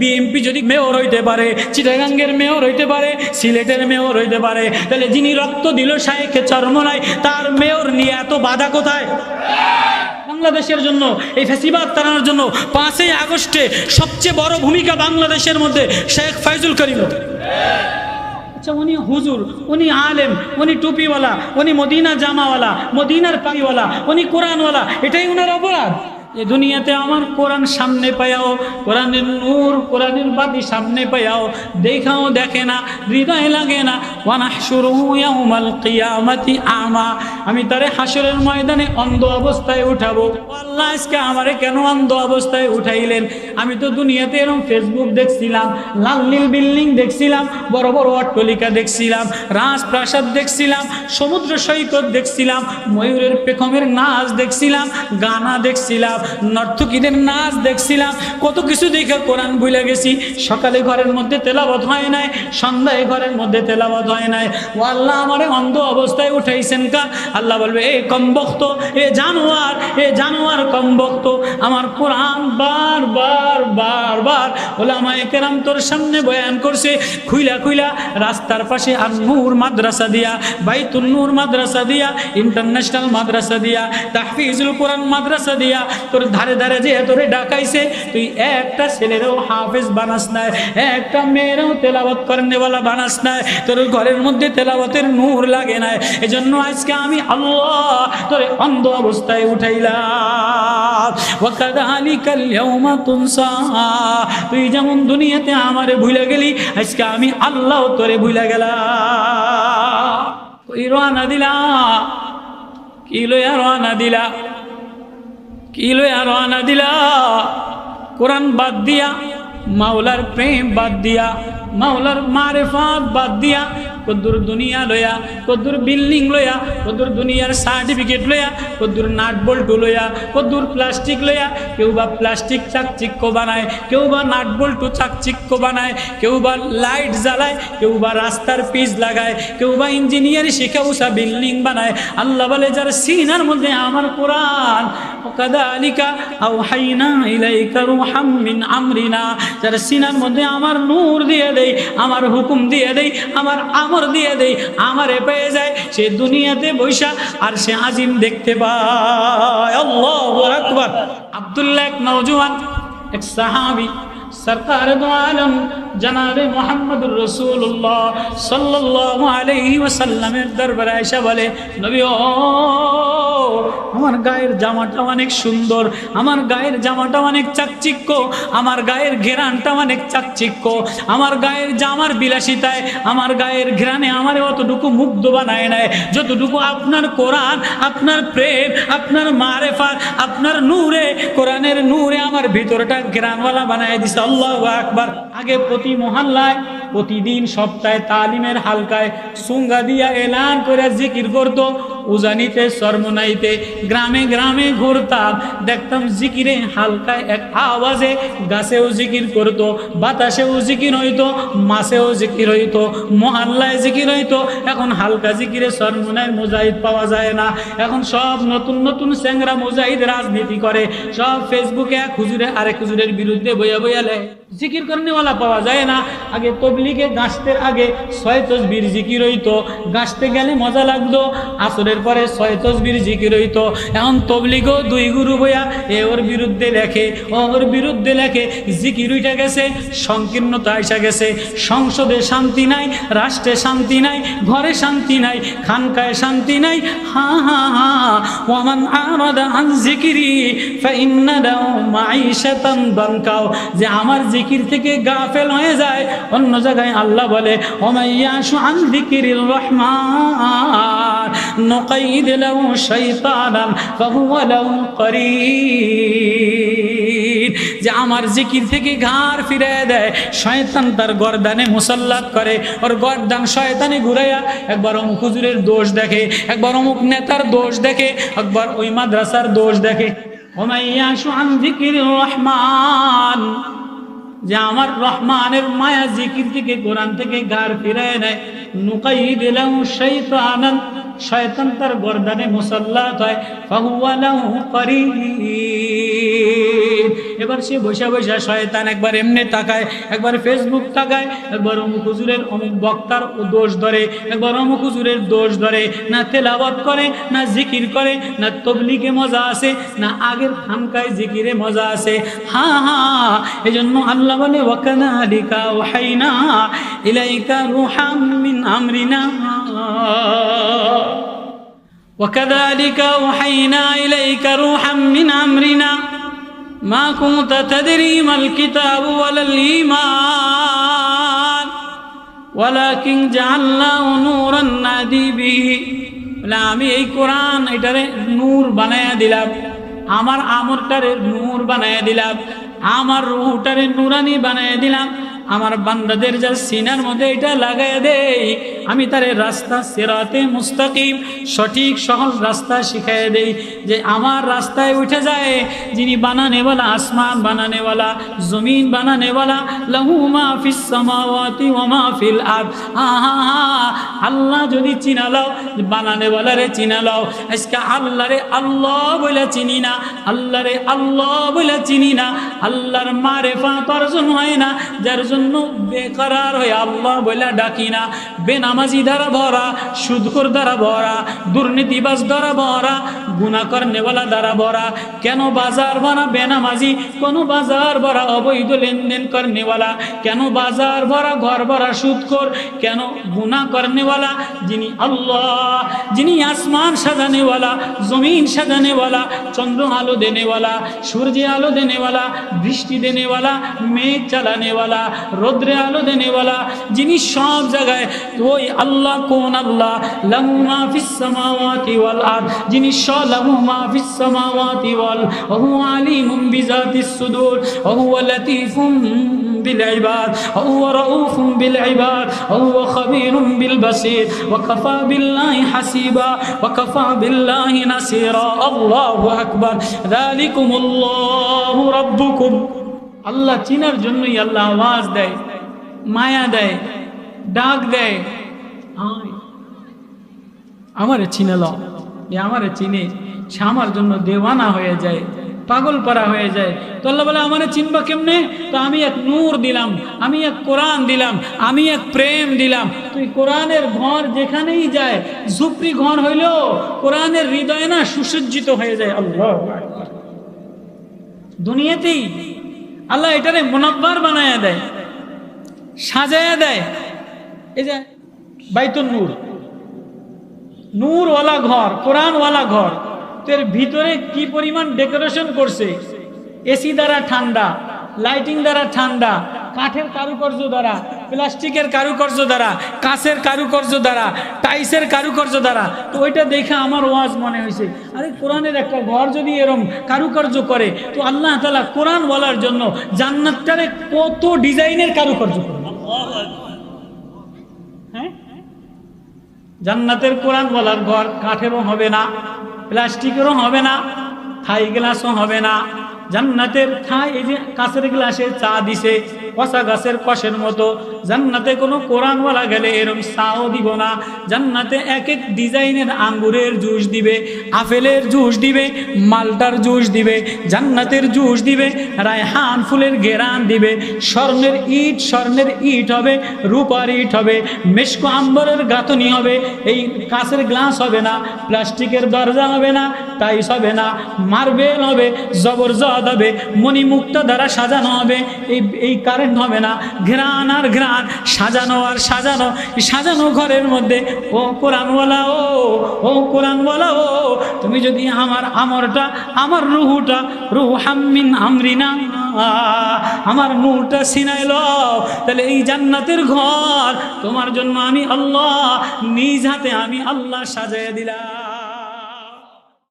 BMP যদি mayor হইতে পারে, চিটাগাঙ্গের মেয়র হইতে পারে, সিলেটের মেয়র হইতে পারে, তাহলে যিনি রক্ত দিল শাহেখে চরমনায়, তার মেয়র নিয়ে এত বাধা কোথায়? বাংলাদেশের জন্য, এই ফেসিবাদ তাড়ানোর জন্য পাঁচই আগস্টে সবচেয়ে বড় ভূমিকা বাংলাদেশের মধ্যে শেখ ফাইজুল করিম। আচ্ছা উনি হুজুর, উনি আলেম, উনি টুপিওয়ালা, উনি মদিনা জামাওয়ালা, মদিনার পাইওয়ালা উনি কোরআনওয়ালা, এটাই ওনার অপরাধ। এই দুনিয়াতে আমার কোরআন সামনে পায়াও, কোরআনের নূর, কোরআনের বাতি সামনে পায়াও। দেখাও দেখে না, হৃদয় লাগে না। ওয়ানাহসুরুমাল কিয়ামাতি আমা আমি তারে হাসরের ময়দানে অন্ধ অবস্থায় উঠাবো। আল্লাহ আজকে আমারে কেন অন্ধ অবস্থায় উঠাইলেন? আমি তো দুনিয়াতে এরকম ফেসবুক দেখছিলাম, লাল নীল বিল্ডিং দেখছিলাম, বড় বড় অট্টলিকা দেখছিলাম, রাজপ্রাসাদ দেখছিলাম, সমুদ্র সৈকত দেখছিলাম, ময়ূরের পেখমের নাচ দেখছিলাম, গানা দেখছিলাম, নর্তকীদের নাচ দেখছিলাম, কত কিছু দেখে কোরআন ভুলে গেছি। সকালে ঘরের মধ্যে তেলাবত হয় নাই, সন্ধ্যায় ঘরের মধ্যে তেলাবত হয় নাই। ও আল্লাহ আমারে অন্ধ অবস্থায় উঠাইছেন কা? আল্লাহ বলবে, এ কমবক্ত এ জানোয়ার এ জানোয়ার কমবক্ত আমার কোরআন বার বার বার বার বার ওলামায়ে কেরাম তোর সামনে বয়ান করছে, খুইলা খুইলা রাস্তার পাশে আর নূর মাদ্রাসা দিয়া, বাইতুল নূর মাদ্রাসা দিয়া, ইন্টারন্যাশনাল মাদ্রাসা দিয়া, তাহফিজুল কোরআন মাদ্রাসা দিয়া, তোর ধারে ধারে যে তোরে ডাকাইছে, তুই একটা ছেলেরও হাফেজ বানাস নাই, একটা মেয়েরও তেলাবত করেনেওয়ালা বানাস নাই, তোর ঘরের মধ্যে তেলাবতের নূর লাগে নাই, এজন্য আজকে আমি আল্লাহ তোরে অন্ধ অবস্থায় উঠাইলাম। ওয়াকাদালিকাল ইয়াউমা তুই যেমন দুনিয়াতে আমারে ভুলে গেলি, আজকে আমি আল্লাহ তোরে ভুলে গেলাম। রওনা দিলা? কি লইয়া রওনা দিলা? কি লইয়া রওনা দিলা? কোরআন বাদ দিয়া, মাওলার প্রেম বাদ দিয়া, মাওলার মারেফাত বাদ দিয়া কদ্দুর দুনিয়া লয়া, কদ্দুর বিল্ডিং লয়া, কদ্দুর দুনিয়ার সার্টিফিকেট লয়া, কদ্দুর নাট বল্টু লয়া, কদ্দুর প্লাস্টিক লয়া, কেউ বা প্লাস্টিক চাকচিক্য বানায়, কেউ বা নাট বল্টু চাকচিক্য বানায়, কেউ বা লাইট জ্বালায়, কেউ বা রাস্তার পিচ লাগায়, কেউ বা ইঞ্জিনিয়ার শিখে উষা বিল্ডিং বানায়। আল্লাহ বলে, যার সিনার মধ্যে আমার কোরআন হাইনা মধ্যে আমার নূর দিয়ে দেই, আমার হুকুম দিয়ে দেই, আমার আমর দিয়ে দেই, আমারে পেয়ে যায়, সে দুনিয়াতে বৈশা আর সে আজিম দেখতে পায়। আকবার। আব্দুল্লাহ এক নওজোয়ান, এক সাহাবি, সরকার দোয়ালম জনাবে মোহাম্মদুর রসুল্লাহ সাল্লাহ আলহি ওসাল্লামের দরবার আয়সা বলে, নবী আমার গায়ের জামাটা অনেক সুন্দর, আমার গায়ের জামাটা অনেক চাকচিক্য, আমার গায়ের ঘেরানটা অনেক চাকচিক্য, আমার গায়ের জামার বিলাসিতায়, আমার গায়ের ঘেরানে আমার অতটুকু মুগ্ধ বানায় নেয়। যতটুকু আপনার কোরআন, আপনার প্রেম, আপনার মারেফাত, আপনার নূরে, কোরআনের নূরে আমার ভিতরটা ঘেরানওয়ালা বানায় দিছে। আল্লাহ আকবার। আগে প্রতি মহল্লায়, প্রতিদিন সপ্তাহে তালিমের হালকায় সুঙ্গা দিয়া এলান করে জিকির করতো। উজানিতে সরমনাইতে গ্রামে গ্রামে ঘুরতাম। দেখতাম জিকিরে হালকায় এক আওয়াজে, গাছেও জিকির করতো, বাতাসেও জিকির হইতো, মাছেও জিকির হইতো, মহাল্লায় জিকির হইতো। এখন হালকা জিকিরে সরমনায় মুজাহিদ পাওয়া যায় না। এখন সব নতুন নতুন স্যাংরা মুজাহিদ রাজনীতি করে। সব ফেসবুকে এক হুজুরে আরেক হুজুরের বিরুদ্ধে বইয়া বইয়া লেয়। জিকির করনেওয়ালা পাওয়া যায় না। আগে তবলিগে গাছতে আগে ছয় তসবির জিকির হইতো। গাছতে গেলে মজা লাগতো। আসরের পরে ছয় তসবির জিকির এখন তবলিগও দুই গুরু বইয়া এ ওর বিরুদ্ধে লেখে ওর বিরুদ্ধে লেখে, জিকির উঠে গেছে, সংকীর্ণতা আসা গেছে। সংসদে শান্তি নাই, রাষ্ট্রে শান্তি নাই, ঘরে শান্তি নাই, খানকায় শান্তি নাই। হা হা হা আরাদা আন জিকিরি, ফাইন্না মাঈশাতান দানকাও যে আমার জিকির থেকে গাফেল হয়ে যায়, অন্য জায়গায় আল্লাহ বলে, ওমাইয়াশু আন যিকিরির রহমান। নুকাইদ লাহু শাইতানান ফাহুয়া লাহু করিন যে আমার জিকির থেকে ঘাড় ফিরে দেয়, শয়তান তার গর্দানে মুসাল্লাত করে। ওর গর্দান শয়তানে ঘুরাইয়া একবার অমুক হুজুরের দোষ দেখে, একবার অমুক নেতার দোষ দেখে, একবার ওই মাদ্রাসার দোষ দেখে। রহমান। যে আমার রহমানের মায়া জিকির থেকে কোরআন থেকে গার ফিরায় নেয়। নুকাই দিলাম শৈতানান শয়তান তার গর্দানে মুসাল্লাত হয় এবার সে বসে বসে শয়তান একবার এমনি তাকায়, একবার ফেসবুক তাকায়, একবার অমুক হুজুরের অমুক বক্তার দোষ ধরে, একবার অমুক হুজুরের দোষ ধরে, না তেলাওয়াত করে, না জিকির করে, না তবলিকে মজা আছে না আগের খানকায় জিকিরে মজা আছে হা হা এই জন্য আল্লাহ বলে ওয়াকানালিকা ওহাইনা ইলাইকা রুহাম মিন আমরিনা। وكذلك أوحينا إليك روحا من أمرنا ما كنت تدري ما الكتاب ولا الإيمان ولكن جعلناه نورا نهدي به বলে আমি এই কোরআন এটারে নূর বানায়া দিলাম আমার আমরটারে নূর বানায়া দিলাম আমার রুহটারে নুরানি বানায়া দিলাম আমার বান্দাদের যা সিনার মধ্যে এটা লাগাই দেই, আমি তারে রাস্তা, সেরাতে মুস্তাকিম, সঠিক, সহজ রাস্তা শিখাই দেই যে আমার রাস্তায় উঠে যায় যিনি বানানেওয়ালা, আসমান বানানেওয়ালা, জমিন বানানেওয়ালা, লাহু মা ফিস সামাওয়াতি ওয়া মা ফিল আরদ। আহা আল্লাহ যদি চিনালাও বানানেওয়ালারে চিনালাও আজকে আল্লাহরে আল্লাহ বলে চিনি না, আল্লাহরে আল্লাহ বলে চিনি না, আল্লাহর মারেফাত অর্জন হয় না, যার জন্য বেকারার হয়ে আল্লাহ বলে ডাকি না। বেনামাজি দ্বারা ভরা, সুদখোর দ্বারা ভরা দুর্নীতিবাস দ্বারা ভরা গুণা করনেওয়ালা দ্বারা ভরা। কেন বাজার ভরা বেনামাজি? কোন বাজার ভরা অবৈধ লেনদেন করনেওয়ালা কেন বাজার ভরা ঘর ভরা সুদখোর কেন গুণা করনেওয়ালা যিনি আল্লাহ, যিনি আসমান সাজানেওয়ালা জমিন সাজানেওয়ালা চন্দ্র আলো দেনেওয়ালা সূর্যে আলো দেনেওয়ালা বৃষ্টি দেনেওয়ালা মেঘ চালানেওয়ালা রৌদ্রে আলো দেনেওয়ালা যিনি সব জায়গায় ওই আল্লাহ কোন আল্লাহ? লাহু মা ফিস সামাওয়াতি ওয়াল আরদ। যিনি স লাহু মা ফিস সামাওয়াতি ওয়াল ওয়া হুয়া আলিমুম বিজাতিস সুদূর ওয়া হুয়া লাতীফুম بالعباد وهو رؤوف بالعباد وهو خبير بالبصير وكفى بالله حسيبا وكفى بالله نصيرا الله أكبر ذلكم الله ربكم আল্লাহ চিনার জন্যই আল্লাহ আওয়াজ দেয় মায়া দেয় ডাক দেয় আয় আমারে চিনে ল এ আমারে চিনে, সে আমার জন্য দেওয়ানা হয়ে যায়, পাগল পারা হয়ে যায়। তো আল্লাহ বলে, আমারে চিনবা কেমনে? তো আমি এক নূর দিলাম, আমি এক কোরআন দিলাম, আমি এক প্রেম দিলাম। তুই কোরআনের ঘর যেখানেই যায়, ঝুপড়ি ঘর হইলেও কোরআনের হৃদয় না সুসজ্জিত হয়ে যায়। আল্লাহ দুনিয়াতেই আল্লাহ এটারে মোনাব্বার বানায় দেয়, সাজায়া দেয়। এই যে বাইতুল নূর। নূরওয়ালা ঘর, কোরআনওয়ালা ঘর। তো এর ভিতরে কি পরিমাণ ডেকোরেশন করছে? এসি দ্বারা ঠান্ডা, লাইটিং দ্বারা ঠান্ডা, কাঠের কারুকার্য দ্বারা, প্লাস্টিকের কারুকার্য দ্বারা, কাঁচের কারুকার্য দ্বারা টাইসের কারুকার্য দ্বারা। তো ওইটা দেখে আমার ওয়াজ মনে হয়েছে। আরে কোরআনের একটা ঘর যদি এরম কারুকার্য করে, তো আল্লাহ তালা কোরআন বলার জন্য জান্নাতটারে কত ডিজাইনের কারুকার্য করে হ্যাঁ? জান্নাতের কোরআন বলার ঘর কাঠেরও হবে না প্লাস্টিকেরও হবে না থাই গ্লাসও হবে না। জান্নাতের থাই এই যে কাঁচের গ্লাসে চা দিছে কষা গাছের কষের মতো। জান্নাতে কোনো কোরআনওয়ালা গেলে এরকম চাও দিব না। জান্নাতে এক এক ডিজাইনের আঙ্গুরের জুস দিবে, আপেলের জুস দিবে, মালটার জুস দিবে, জান্নাতের জুস দিবে, রায়হান ফুলের গেরান দিবে, স্বর্ণের ইট স্বর্ণের ইট হবে, রূপার ইট হবে, মেশকো আম্বরের গাঁথনি হবে, এই কাঁচের গ্লাস হবে না, প্লাস্টিকের দরজা হবে না টাইস হবে না, মার্বেল হবে জবরজত হবে মণিমুক্তা দ্বারা সাজানো হবে। এই এই কারেন্ট হবে না, ঘ্রাণ আর ঘ্রাণ, সাজানো আর সাজানো সাজানো ঘরের মধ্যে, ও কোরআনওয়ালা, ও ও কোরআনওয়ালা, ও, তুমি যদি আমার আমরটা, আমার রুহুটা, রুহ হাম্মিন আমরিনা আমার নূরটা লও, তাহলে এই জান্নাতের ঘর তোমার জন্য আমি আল্লাহ, নিজ হাতে আমি আল্লাহ সাজাইয়া দিলাম।